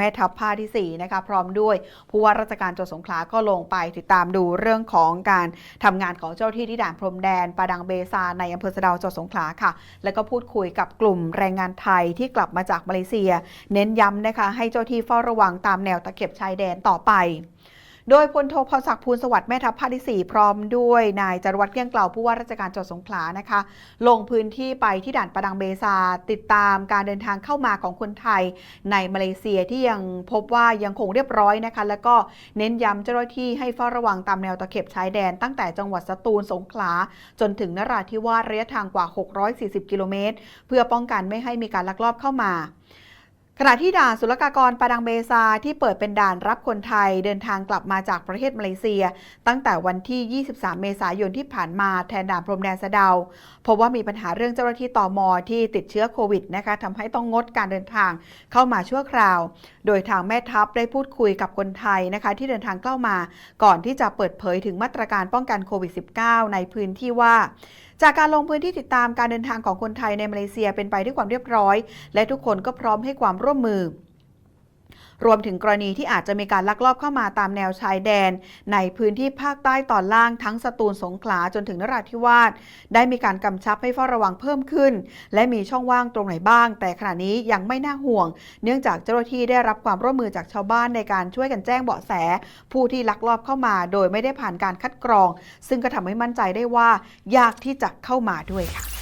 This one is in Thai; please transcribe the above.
แม่ทัพภาคที่ 4 นะคะ พร้อมด้วยผู้ว่าราชการจังหวัดสงขลาก็ลงไปติดตามดูเรื่องของการทำงานของเจ้าที่ที่ด่านพรมแดนปาดังเบซาในอำเภอสะเดาจังหวัดสงขลาค่ะ แล้วก็พูดคุยกับกลุ่มแรงงานไทยที่กลับมาจากมาเลเซีย เน้นย้ำนะคะให้เจ้าที่เฝ้าระวังตามแนวตะเข็บชายแดนต่อไป โดยพลโทพรศักดิ์ภูลสวัสดิ์แม่ทัพภาคที่ 4 พร้อมด้วยนายจารวัตรเกลี้ยงเกลาผู้ว่าราชการจังหวัดสงขลานะคะ ลงพื้นที่ไปที่ด่านประดังเบซา ติดตามการเดินทางเข้ามาของคนไทย ในมาเลเซียที่ยังพบว่ายังคงเรียบร้อยนะคะ แล้วก็เน้นย้ำเจ้าหน้าที่ให้เฝ้าระวังตามแนวตะเข็บชายแดน ตั้งแต่จังหวัดสตูลสงขลา จนถึงนราธิวาสระยะทางกว่า 640 กิโลเมตร เพื่อป้องกันไม่ให้มีการลักลอบเข้ามา ขณะที่ด่านศุลกากรปาดังเบซาที่เปิดเป็นด่านรับคนไทยเดินทางกลับมาจากประเทศมาเลเซีย ตั้งแต่วันที่ 23 เมษายนที่ผ่านมาแทนด่านพรมแดนสะเดาพบว่ามีปัญหาเรื่องเจ้าหน้าที่ตอมอที่ติดเชื้อโควิดนะคะทำให้ต้องงดการเดินทางเข้ามาชั่วคราว โดยทางแม่ทัพได้พูดคุยกับคนไทยนะคะที่เดินทางเข้ามา ก่อนที่จะเปิดเผยถึงมาตรการป้องกันโควิด -19 ในพื้นที่ว่าจากการลงพื้นที่ติดตามการเดินทางของคนไทยในมาเลเซียเป็นไปด้วยความเรียบร้อย และทุกคนก็พร้อมให้ความร่วมมือ รวมถึงกรณีที่อาจจะมีการลักลอบเข้ามาตามแนวชายแดน ในพื้นที่ภาคใต้ตอนล่างทั้งสตูลสงขลาจนถึงนราธิวาสได้มีการกำชับให้เฝ้าระวังเพิ่มขึ้น และมีช่องว่างตรงไหนบ้าง แต่ขณะนี้ยังไม่น่าห่วง เนื่องจากเจ้าหน้าที่ได้รับความร่วมมือจากชาวบ้านในการช่วยกันแจ้งเบาะแส ผู้ที่ลักลอบเข้ามา โดยไม่ได้ผ่านการคัดกรอง ซึ่งก็ทำให้มั่นใจได้ว่ายากที่จะเข้ามาด้วยค่ะ